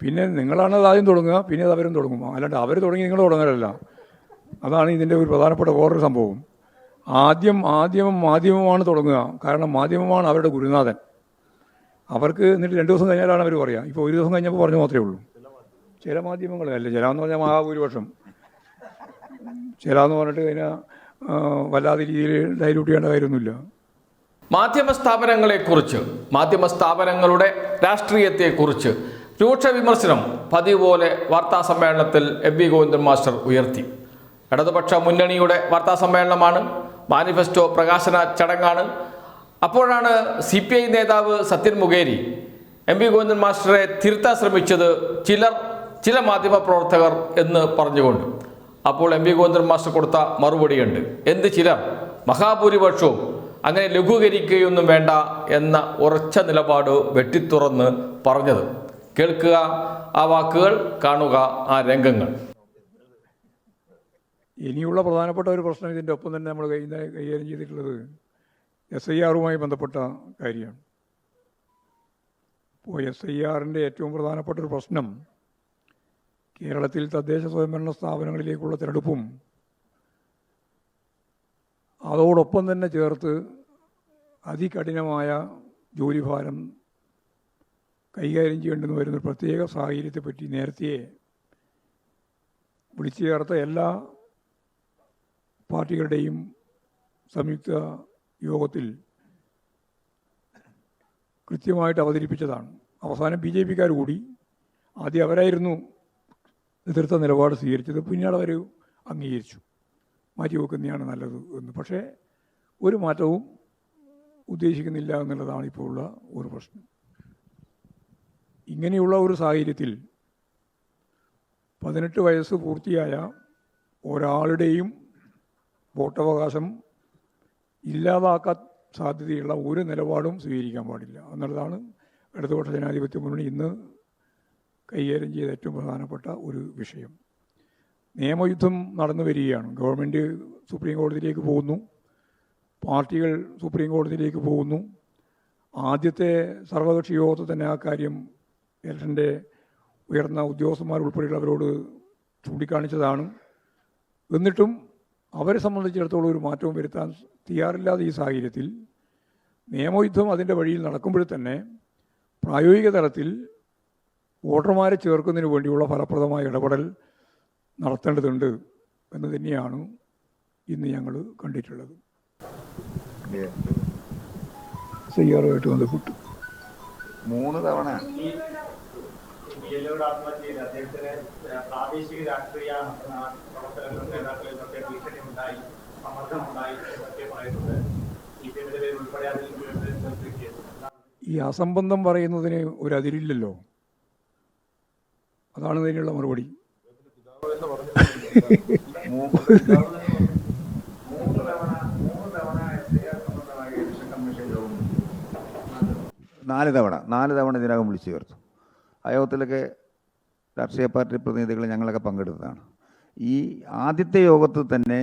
പിന്നെ നിങ്ങളാണ് അത് ആദ്യം തുടങ്ങുക പിന്നെ അത് അവരും തുടങ്ങും. അല്ലാണ്ട് അവർ തുടങ്ങി നിങ്ങൾ തുടങ്ങലല്ല അതാണ് ഇതിന്റെ ഒരു പ്രധാനപ്പെട്ട വേറൊരു സംഭവം. ആദ്യം ആദ്യം മാധ്യമമാണ് തുടങ്ങുക. കാരണം മാധ്യമമാണ് അവരുടെ ഗുരുനാഥൻ. അവർക്ക് എന്നിട്ട് രണ്ട് ദിവസം കഴിഞ്ഞാലാണ് അവർ പറയുക ഇപ്പോൾ ഒരു ദിവസം കഴിഞ്ഞപ്പോൾ പറഞ്ഞു മാത്രമേ ഉള്ളൂ. ചില മാധ്യമങ്ങൾ അല്ല ചില എന്ന് പറഞ്ഞാൽ മഹാഭൂരിപക്ഷം. ചില എന്ന് പറഞ്ഞിട്ട് കഴിഞ്ഞാൽ വല്ലാതെ രീതിയിൽ ഡൈലൂട്ട് ചെയ്യേണ്ട കാര്യമൊന്നുമില്ല. മാധ്യമ സ്ഥാപനങ്ങളെക്കുറിച്ച് മാധ്യമ സ്ഥാപനങ്ങളുടെ രാഷ്ട്രീയത്തെക്കുറിച്ച് രൂക്ഷ വിമർശനം പതിവ് പോലെ വാർത്താ സമ്മേളനത്തിൽ എം വി ഗോവിന്ദൻ മാസ്റ്റർ ഉയർത്തി. ഇടതുപക്ഷ മുന്നണിയുടെ വാർത്താ സമ്മേളനമാണ് മാനിഫെസ്റ്റോ പ്രകാശന ചടങ്ങാണ്. അപ്പോഴാണ് സി പി ഐ നേതാവ് സത്യൻ മുഖേരി എം വി ഗോവിന്ദൻ മാസ്റ്ററെ തിരുത്താൻ ശ്രമിച്ചത് ചിലർ ചില മാധ്യമ പ്രവർത്തകർ എന്ന് പറഞ്ഞുകൊണ്ട്. അപ്പോൾ എം വി ഗോവിന്ദൻ മാസ്റ്റർ കൊടുത്ത മറുപടിയുണ്ട്. എന്ത് ചിലർ? മഹാഭൂരിപക്ഷവും അങ്ങനെ ലഘൂകരിക്കുകയൊന്നും വേണ്ട എന്ന ഉറച്ച നിലപാട് വെട്ടിത്തുറന്ന് പറഞ്ഞത് കേൾക്കുക. ആ വാക്കുകൾ കാണുക. ആ രംഗങ്ങൾ. ഇനിയുള്ള പ്രധാനപ്പെട്ട ഒരു പ്രശ്നം ഇതിന്റെ ഒപ്പം തന്നെ നമ്മൾ കൈകാര്യം ചെയ്തിട്ടുള്ളത് എസ് ഐ ആറുമായി ബന്ധപ്പെട്ട കാര്യമാണ്. ഇപ്പോൾ എസ് ഐ ആറിന്റെ ഏറ്റവും പ്രധാനപ്പെട്ട ഒരു പ്രശ്നം കേരളത്തിൽ തദ്ദേശ സ്വയംഭരണ സ്ഥാപനങ്ങളിലേക്കുള്ള തിരഞ്ഞെടുപ്പും അതോടൊപ്പം തന്നെ ചേർത്ത് അതികഠിനമായ ജോലിഭാരം കൈകാര്യം ചെയ്യേണ്ടെന്ന് വരുന്ന പ്രത്യേക സാഹചര്യത്തെപ്പറ്റി നേരത്തെ വിളിച്ചു ചേർത്ത എല്ലാ പാർട്ടികളുടെയും സംയുക്ത യോഗത്തിൽ കൃത്യമായിട്ട് അവതരിപ്പിച്ചതാണ്. അവസാനം ബി ജെ പിക്കാർ കൂടി ആദ്യം അവരായിരുന്നു നേതൃത്വ നിലപാട് സ്വീകരിച്ചത്. പിന്നീട് അവർ അംഗീകരിച്ചു. മാറ്റിവെക്കുന്നതാണ് നല്ലത് എന്ന്. പക്ഷേ ഒരു മാറ്റവും ഉദ്ദേശിക്കുന്നില്ല എന്നുള്ളതാണ് ഇപ്പോഴുള്ള ഒരു പ്രശ്നം. ഇങ്ങനെയുള്ള ഒരു സാഹചര്യത്തിൽ പതിനെട്ട് വയസ്സ് പൂർത്തിയായ ഒരാളുടെയും വോട്ടവകാശം ഇല്ലാതാക്കാൻ സാധ്യതയുള്ള ഒരു നിലപാടും സ്വീകരിക്കാൻ പാടില്ല. എന്നുള്ളതാണ് ഇടതുപക്ഷ ജനാധിപത്യ മുന്നണി ഇന്ന് കൈകാര്യം ചെയ്ത ഏറ്റവും പ്രധാനപ്പെട്ട ഒരു വിഷയം. നിയമയുദ്ധം നടന്നു വരികയാണ്. ഗവൺമെന്റ് സുപ്രീം കോടതിയിലേക്ക് പോകുന്നു. പാർട്ടികൾ സുപ്രീം കോടതിയിലേക്ക് പോകുന്നു. ആദ്യത്തെ സർവകക്ഷി യോഗത്തിൽ തന്നെ ആ കാര്യം ഇലക്ഷന്റെ ഉയർന്ന ഉദ്യോഗസ്ഥന്മാർ ഉൾപ്പെടെയുള്ളവരോട് ചൂണ്ടിക്കാണിച്ചതാണ്. എന്നിട്ടും അവരെ സംബന്ധിച്ചിടത്തോളം ഒരു മാറ്റവും വരുത്താൻ തയ്യാറില്ലാതെ ഈ സാഹചര്യത്തിൽ നിയമയുദ്ധം അതിന്റെ വഴിയിൽ നടക്കുമ്പോൾ തന്നെ പ്രായോഗിക തലത്തിൽ വോട്ടർമാരെ ചേർക്കുന്നതിന് വേണ്ടിയുള്ള ഫലപ്രദമായ ഇടപെടൽ നടത്തേണ്ടതുണ്ട് എന്ന് തന്നെയാണ് ഇന്ന് ഞങ്ങൾ കണ്ടിട്ടുള്ളത്. ചെയ്യാറുമായിട്ട് ബന്ധപ്പെട്ട് മൂന്ന് തവണ. ഈ ബിഎൽഒയുടെ ആത്മഹത്യ ചെയ്ത് അദ്ദേഹത്തിന് പ്രാദേശിക രാഷ്ട്രീയ പ്രവർത്തകരും നേതാക്കളിൽ നിന്നൊക്കെ ഭീഷണി ഉണ്ടായി സമ്മർദ്ദമുണ്ടായി എന്നൊക്കെ പറയുന്നത് പേര് ഉൾപ്പെടെ അതിൽ ഈ അസംബന്ധം പറയുന്നതിന് ഒരു അതിരില്ലല്ലോ. അതാണ് ഇതിനുള്ള മറുപടി. നാല് തവണ നാല് തവണ ഇതിനകം വിളിച്ചു ചേർത്തു. യോഗത്തിലൊക്കെ രാഷ്ട്രീയ പാർട്ടി പ്രതിനിധികൾ ഞങ്ങളൊക്കെ പങ്കെടുത്തതാണ്. ഈ ആദ്യത്തെ യോഗത്തിൽ തന്നെ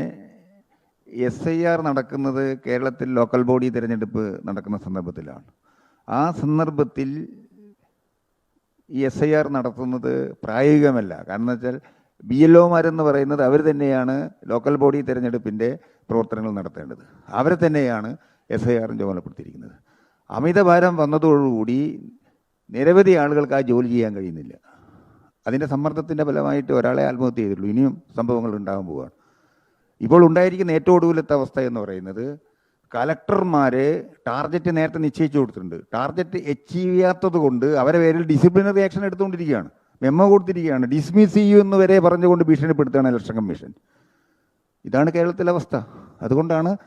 എസ് ഐ ആർ നടക്കുന്നത് കേരളത്തിൽ ലോക്കൽ ബോഡി തിരഞ്ഞെടുപ്പ് നടക്കുന്ന സന്ദർഭത്തിലാണ്. ആ സന്ദർഭത്തിൽ ഈ എസ് ഐ ആർ നടത്തുന്നത് പ്രായോഗികമല്ല. കാരണം എന്ന് വെച്ചാൽ ബി എൽ ഒമാരെന്ന് പറയുന്നത് അവർ തന്നെയാണ് ലോക്കൽ ബോഡി തിരഞ്ഞെടുപ്പിന്റെ പ്രവർത്തനങ്ങൾ നടത്തേണ്ടത്. അവരെ തന്നെയാണ് എസ് ഐ ആറും ചുമതലപ്പെടുത്തിയിരിക്കുന്നത്. അമിതഭാരം വന്നതോടുകൂടി നിരവധി ആളുകൾക്ക് ആ ജോലി ചെയ്യാൻ കഴിയുന്നില്ല. അതിന്റെ സമ്മർദ്ദത്തിന്റെ ഫലമായിട്ട് ഒരാളെ ആത്മഹത്യ ചെയ്തിട്ടുള്ളൂ. ഇനിയും സംഭവങ്ങൾ ഉണ്ടാകാൻ പോവുകയാണ്. ഇപ്പോൾ ഉണ്ടായിരിക്കുന്ന ഏറ്റവും ഒടുവിലത്തെ അവസ്ഥ എന്ന് പറയുന്നത് കലക്ടർമാരെ ടാർഗറ്റ് നേരത്തെ നിശ്ചയിച്ചു കൊടുത്തിട്ടുണ്ട്. ടാർഗറ്റ് അച്ചീവ് ചെയ്യാത്തത് കൊണ്ട് അവരെ പേരിൽ ഡിസിപ്ലിനറി ആക്ഷൻ എടുത്തുകൊണ്ടിരിക്കുകയാണ്. മെമ്മോ കൊടുത്തിരിക്കുകയാണ്. ഡിസ്മിസ് ചെയ്യൂ എന്ന് വരെ പറഞ്ഞുകൊണ്ട് ഭീഷണിപ്പെടുത്തുകയാണ് ഇലക്ഷൻ കമ്മീഷൻ. ഇതാണ് കേരളത്തിലെ അവസ്ഥ. അതുകൊണ്ടാണ്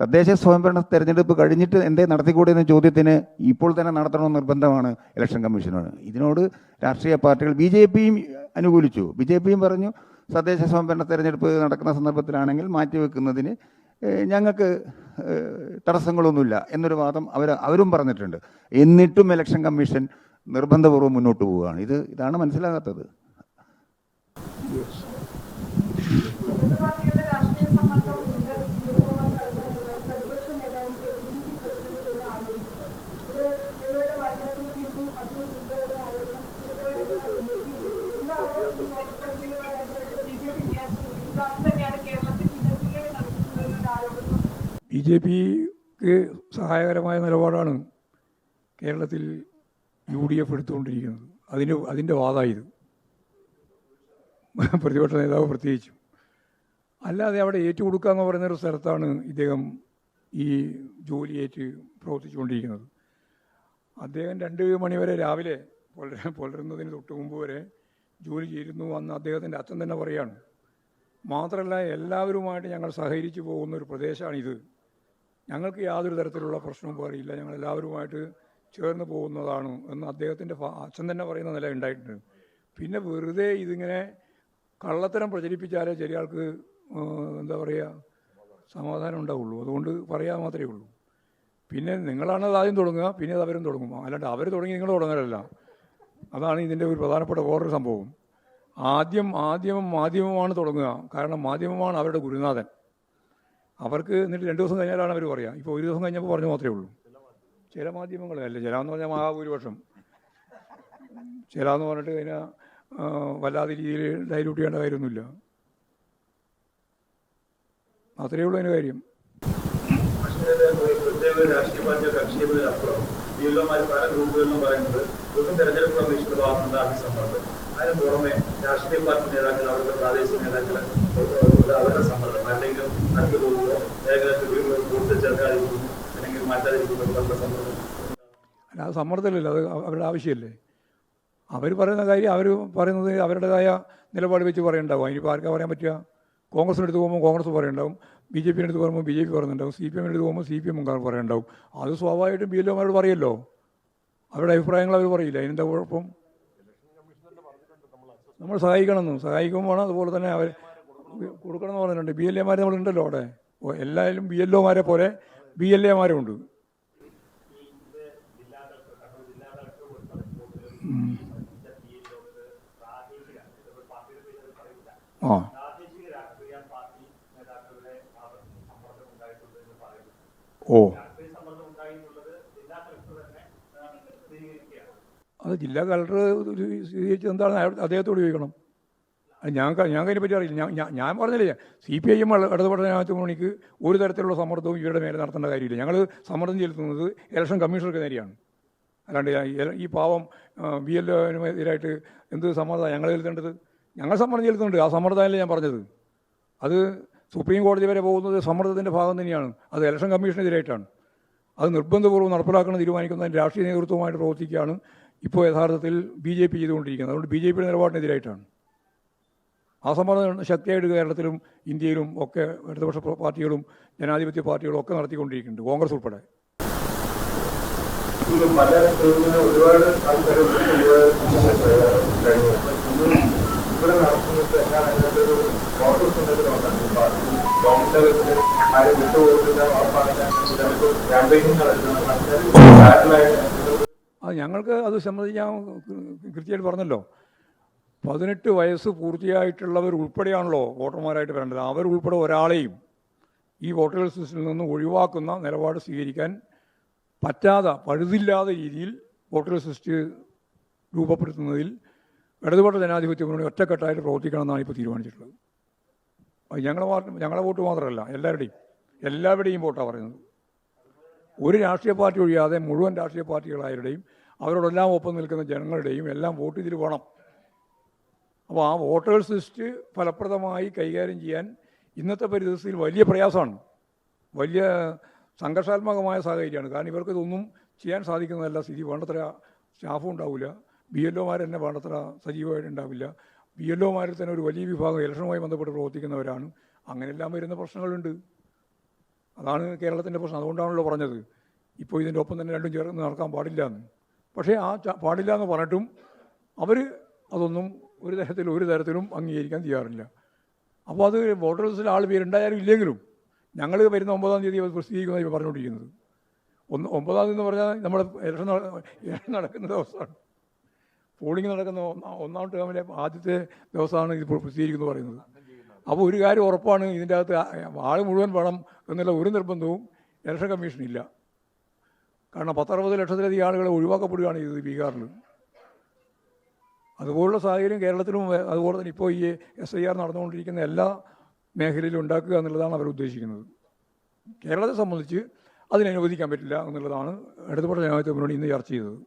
തദ്ദേശ സ്വയംഭരണ തെരഞ്ഞെടുപ്പ് കഴിഞ്ഞിട്ട് എന്തേ നടത്തിക്കൂടെ എന്ന ചോദ്യത്തിന് ഇപ്പോൾ തന്നെ നടത്തണമെന്ന് നിർബന്ധമാണ് ഇലക്ഷൻ കമ്മീഷനോട്. ഇതിനോട് രാഷ്ട്രീയ പാർട്ടികൾ ബി ജെ പിയും അനുകൂലിച്ചു. ബി ജെ പിയും പറഞ്ഞു തദ്ദേശ സ്വയംഭരണ തെരഞ്ഞെടുപ്പ് നടക്കുന്ന സന്ദർഭത്തിലാണെങ്കിൽ മാറ്റിവെക്കുന്നതിന് ഞങ്ങൾക്ക് തടസ്സങ്ങളൊന്നുമില്ല എന്നൊരു വാദം അവർ അവരും പറഞ്ഞിട്ടുണ്ട്. എന്നിട്ടും ഇലക്ഷൻ കമ്മീഷൻ നിർബന്ധപൂർവം മുന്നോട്ട് പോവുകയാണ്. ഇത് ഇതാണ് മനസ്സിലാകാത്തത് പാർട്ടിയുടെ രാഷ്ട്രീയ സമ്മർദ്ദം ഉണ്ട് ഇതുപോലെ പ്രതിപക്ഷ നേതാവും ആരോപിച്ചു ഇത് ഇവരുടെ മരണത്തിൽ നിന്നും അതും ഇവരുടെ ആരോപണം തന്നെയാണ് കേരളത്തിൽ ബിജെപിയെ നടത്തുന്നത് ഒരു ആരോപണം ബി ജെ പിക്ക് സഹായകരമായ നിലപാടാണ് കേരളത്തിൽ യു ഡി എഫ് എടുത്തുകൊണ്ടിരിക്കുന്നത്. അതിന് അതിന്റെ വാദമായത് പ്രതിപക്ഷ നേതാവ് പ്രത്യേകിച്ചും. അല്ലാതെ അവിടെ ഏറ്റുകൊടുക്കുക എന്ന് പറയുന്ന ഒരു സ്ഥലത്താണ് ഇദ്ദേഹം ഈ ജോലി ഏറ്റ് പ്രവർത്തിച്ചുകൊണ്ടിരിക്കുന്നത്. അദ്ദേഹം രണ്ട് മണിവരെ രാവിലെ പുലര പുലരുന്നതിന് തൊട്ട് മുമ്പ് വരെ ജോലി ചെയ്തിരുന്നു എന്ന് അദ്ദേഹത്തിന്റെ അച്ഛൻ തന്നെ പറയാണ്. മാത്രമല്ല എല്ലാവരുമായിട്ട് ഞങ്ങൾ സഹകരിച്ചു പോകുന്ന ഒരു പ്രദേശമാണിത് ഞങ്ങൾക്ക് യാതൊരു തരത്തിലുള്ള പ്രശ്നവും പറയില്ല ഞങ്ങൾ എല്ലാവരുമായിട്ട് ചേർന്ന് പോകുന്നതാണ് എന്ന് അദ്ദേഹത്തിന്റെ അച്ഛൻ തന്നെ പറയുന്ന നില ഉണ്ടായിട്ടുണ്ട്. പിന്നെ വെറുതെ ഇതിങ്ങനെ കള്ളത്തരം പ്രചരിപ്പിച്ചാലേ ചെറിയ ആൾക്ക് എന്താ പറയുക സമാധാനം ഉണ്ടാവുള്ളൂ. അതുകൊണ്ട് പറയാൻ മാത്രമേ ഉള്ളൂ. പിന്നെ നിങ്ങളാണ് അത് ആദ്യം തുടങ്ങുക പിന്നെ അത് അവരും തുടങ്ങും. അല്ലാണ്ട് അവർ തുടങ്ങി നിങ്ങൾ തുടങ്ങലല്ല. അതാണ് ഇതിന്റെ ഒരു പ്രധാനപ്പെട്ട വേറൊരു സംഭവം. ആദ്യം ആദ്യം മാധ്യമമാണ് തുടങ്ങുക. കാരണം മാധ്യമമാണ് അവരുടെ ഗുരുനാഥൻ. അവർക്ക് എന്നിട്ട് രണ്ട് ദിവസം കഴിഞ്ഞാലാണ് അവർ പറയുക ഇപ്പോൾ ഒരു ദിവസം കഴിഞ്ഞപ്പോൾ പറഞ്ഞു മാത്രമേ ഉള്ളൂ. ചില മാധ്യമങ്ങൾ അല്ല ചില എന്ന് പറഞ്ഞാൽ മഹാഭൂരിപക്ഷം ചില എന്ന് പറഞ്ഞിട്ട് കഴിഞ്ഞാൽ വല്ലാതെ രീതിയിൽ ഡൈലൂട്ട് ചെയ്യേണ്ട കാര്യമൊന്നുമില്ല. അത്രയേ ഉള്ളൂ അതിന് കാര്യം. രാഷ്ട്രീയ അതിന് പുറമെ രാഷ്ട്രീയ പാർട്ടി നേതാക്കൾ അവരുടെ പ്രാദേശിക നേതാക്കൾ അവരുടെ സമ്മർദ്ദം അല്ലെങ്കിൽ അടുത്ത് പോകുമ്പോൾ മേഖലത്തിൽ കൂടുതൽ ചേർക്കാതിരിക്കുന്നു അല്ലെങ്കിൽ മാറ്റാതിരിക്കുന്നു സമ്മർദ്ദം. സമ്മർദ്ദമില്ല അത് അത് അവ- അവരുടെ ആവശ്യമല്ലേ? അവർ പറയുന്ന കാര്യം അവർ പറയുന്നത് അവരുടേതായ നിലപാട് വെച്ച് പറയണ്ടാവും. അതിനിപ്പോൾ ആർക്കാ പറയാൻ പറ്റുക? കോൺഗ്രസിന് എടുത്ത് പോകുമ്പോൾ കോൺഗ്രസ് പറയണ്ടാവും ബി ജെ പിയുടെ അടുത്ത് പോകുമ്പോൾ ബി ജെ പി പറയുന്നുണ്ടാവും സി പി എം എടുത്ത് പോകുമ്പോൾ സി പി എം പറയണ്ടാവും. അത് സ്വാഭാവികമായിട്ടും ബി എൽ ഒമാരോട് പറയല്ലോ. അവരുടെ അഭിപ്രായങ്ങൾ അവർ പറയില്ല. അതിനെന്താ കുഴപ്പം? നമ്മൾ സഹായിക്കണമെന്നും. സഹായിക്കുമ്പോൾ വേണം അതുപോലെ തന്നെ അവർ കൊടുക്കണം എന്ന് പറഞ്ഞിട്ടുണ്ട് ബി എൽ എമാർ നമ്മളുണ്ടല്ലോ അവിടെ. ഓ, എല്ലാവരും ബി എൽ ഒമാരെ പോലെ ബി എൽ എമാരും ഉണ്ട്. ആ. പ്രാദേശിക രാഷ്ട്രീയ പാർട്ടി നേതാക്കളുടെ ഭാഗത്ത് സമ്മർദ്ദം ഉണ്ടായിട്ടുണ്ട് എന്ന് പറയുന്നു ഓ രാഷ്ട്രീയ സമ്മർദ്ദം ഉണ്ടായിട്ടുള്ളത് ജില്ലാ കളക്ടർ തന്നെ ആ, സ്ഥിരീകരിക്കുകയാണ് അത് ജില്ലാ കളക്ടർ സ്വീകരിച്ചത് എന്താണ് അയാൾ- അദ്ദേഹത്തോട് ചോദിക്കണം. ഞാൻ ഞാൻ അതിനെ പറ്റി അറിയില്ല. ഞാൻ- പറഞ്ഞില്ലേ സി പി ഐ എം ഇടതുപക്ഷ മണിക്ക് ഒരു തരത്തിലുള്ള സമ്മർദ്ദവും ഇവരുടെ മേലെ നടത്തേണ്ട കാര്യമില്ല. ഞങ്ങൾ സമ്മർദ്ദം ചെലുത്തുന്നത് ഇലക്ഷൻ കമ്മീഷണർക്ക് നേരെയാണ്. അല്ലാണ്ട് ഈ- പാവം ബി എൽ എതിരായിട്ട് എന്ത് സമ്മർദ്ദമാണ് ഞങ്ങൾ ചെലുത്തേണ്ടത്? ഞങ്ങൾ സമ്മർദ്ദം ചെലുത്തുന്നുണ്ട്. ആ സമ്മർദ്ദമല്ലേ ഞാൻ പറഞ്ഞത്. അത് സുപ്രീം കോടതി വരെ പോകുന്നത് സമ്മർദ്ദത്തിന്റെ ഭാഗം തന്നെയാണ്. അത് ഇലക്ഷൻ കമ്മീഷനെതിരായിട്ടാണ്. അത് നിർബന്ധപൂർവം നടപ്പിലാക്കണം തീരുമാനിക്കുന്നതിന് രാഷ്ട്രീയ നേതൃത്വമായിട്ട് പ്രവർത്തിക്കുകയാണ് ഇപ്പോൾ യഥാർത്ഥത്തിൽ ബി ജെ പി ചെയ്തുകൊണ്ടിരിക്കുന്നത്. അതുകൊണ്ട് ബി ജെ പിയുടെ നിലപാടിനെതിരായിട്ടാണ്. ആ സമ്മർദ്ദം ശക്തിയായിട്ട് കേരളത്തിലും ഇന്ത്യയിലും ഒക്കെ ഇടതുപക്ഷ പാർട്ടികളും ജനാധിപത്യ പാർട്ടികളും ഒക്കെ നടത്തിക്കൊണ്ടിരിക്കുന്നുണ്ട് കോൺഗ്രസ് ഉൾപ്പെടെ. ഒരുപാട് ഞങ്ങൾക്ക് അത് സംബന്ധിച്ച് ഞാൻ കൃത്യമായിട്ട് പറഞ്ഞല്ലോ. പതിനെട്ട് വയസ്സ് പൂർത്തിയായിട്ടുള്ളവർ ഉൾപ്പെടെയാണല്ലോ വോട്ടർമാരായിട്ട് വരേണ്ടത്. അവരുൾപ്പെടെ ഒരാളെയും ഈ വോട്ടർ ലിസ്റ്റിൽ നിന്ന് ഒഴിവാക്കുന്ന നിലപാട് സ്വീകരിക്കാൻ പറ്റാതെ പഴുതില്ലാത്ത രീതിയിൽ വോട്ടർ ലിസ്റ്റ് രൂപപ്പെടുത്തുന്നതിൽ ഇടതുപക്ഷ ജനാധിപത്യ മുന്നണി ഒറ്റക്കെട്ടായിട്ട് പ്രവർത്തിക്കണം എന്നാണ് ഇപ്പോൾ തീരുമാനിച്ചിട്ടുള്ളത്. ഞങ്ങളെ ഞങ്ങളെ വോട്ട് മാത്രമല്ല എല്ലാവരുടെയും എല്ലാവരുടെയും വോട്ടാണ് പറയുന്നത്. ഒരു രാഷ്ട്രീയ പാർട്ടി ഒഴിയാതെ മുഴുവൻ രാഷ്ട്രീയ പാർട്ടികളായവരുടെയും അവരോടെല്ലാം ഒപ്പം നിൽക്കുന്ന ജനങ്ങളുടെയും എല്ലാം വോട്ട് ഇതിൽ വേണം. അപ്പോൾ ആ വോട്ടേഴ്സ് ലിസ്റ്റ് ഫലപ്രദമായി കൈകാര്യം ചെയ്യാൻ ഇന്നത്തെ പരിതസ്ഥിതിയിൽ വലിയ പ്രയാസമാണ്. വലിയ സംഘർഷാത്മകമായ സാഹചര്യമാണ്. കാരണം ഇവർക്ക് ഇതൊന്നും ചെയ്യാൻ സാധിക്കുന്നതല്ല. സ്ഥിതി വേണ്ടത്ര സ്റ്റാഫും ഉണ്ടാവില്ല. ബി എൽ ഒമാർ തന്നെ വേണ്ടത്ര സജീവമായിട്ട് ഉണ്ടാവില്ല. ബി എൽ ഒമാരിൽ തന്നെ ഒരു വലിയ വിഭാഗം ഇലക്ഷനുമായി ബന്ധപ്പെട്ട് പ്രവർത്തിക്കുന്നവരാണ്. അങ്ങനെയെല്ലാം വരുന്ന പ്രശ്നങ്ങളുണ്ട്. അതാണ് കേരളത്തിന്റെ പ്രശ്നം. അതുകൊണ്ടാണല്ലോ പറഞ്ഞത്. ഇപ്പോൾ ഇതിന്റെ ഒപ്പം തന്നെ രണ്ടും ചേർന്ന് നടക്കാൻ പാടില്ല എന്ന്. പക്ഷേ ആ പാടില്ല എന്ന് പറഞ്ഞിട്ടും അവർ അതൊന്നും ഒരു തരത്തിൽ ഒരു തരത്തിലും അംഗീകരിക്കാൻ തയ്യാറില്ല. അപ്പോൾ അത് വോട്ടർ ലിസ്റ്റിൽ ആൾ പേരുണ്ടായാലും ഇല്ലെങ്കിലും ഞങ്ങൾ വരുന്ന ഒമ്പതാം തീയതി പ്രസിദ്ധീകരിക്കുന്നതായി പറഞ്ഞുകൊണ്ടിരിക്കുന്നത്. ഒന്ന് ഒമ്പതാം തീയതി എന്ന് പറഞ്ഞാൽ നമ്മുടെ ഇലക്ഷൻ ഇലക്ഷൻ നടക്കുന്ന ദിവസമാണ്. പോളിംഗ് നടക്കുന്ന ഒന്നാം ടേമിലെ ആദ്യത്തെ ദിവസമാണ് ഇത് പ്രസിദ്ധീകരിക്കുന്നത് പറയുന്നത്. അപ്പോൾ ഒരു കാര്യം ഉറപ്പാണ് ഇതിന്റെ അകത്ത് ആൾ മുഴുവൻ വേണം എന്നുള്ള ഒരു നിർബന്ധവും ഇലക്ഷൻ കമ്മീഷനില്ല. കാരണം പത്തറുപത് ലക്ഷത്തിലധികം ആളുകളെ ഒഴിവാക്കപ്പെടുകയാണ് ചെയ്തത് ബീഹാറിൽ. അതുപോലുള്ള സാഹചര്യം കേരളത്തിലും അതുപോലെ തന്നെ ഇപ്പോൾ ഈ എസ് ഐ ആർ നടന്നുകൊണ്ടിരിക്കുന്ന എല്ലാ മേഖലയിലും ഉണ്ടാക്കുക എന്നുള്ളതാണ് അവർ ഉദ്ദേശിക്കുന്നത്. കേരളത്തെ സംബന്ധിച്ച് അതിനനുവദിക്കാൻ പറ്റില്ല എന്നുള്ളതാണ് ഇടതുപക്ഷ ജനാധിപത്യ മുന്നണി ഇന്ന് ചർച്ച ചെയ്തത്.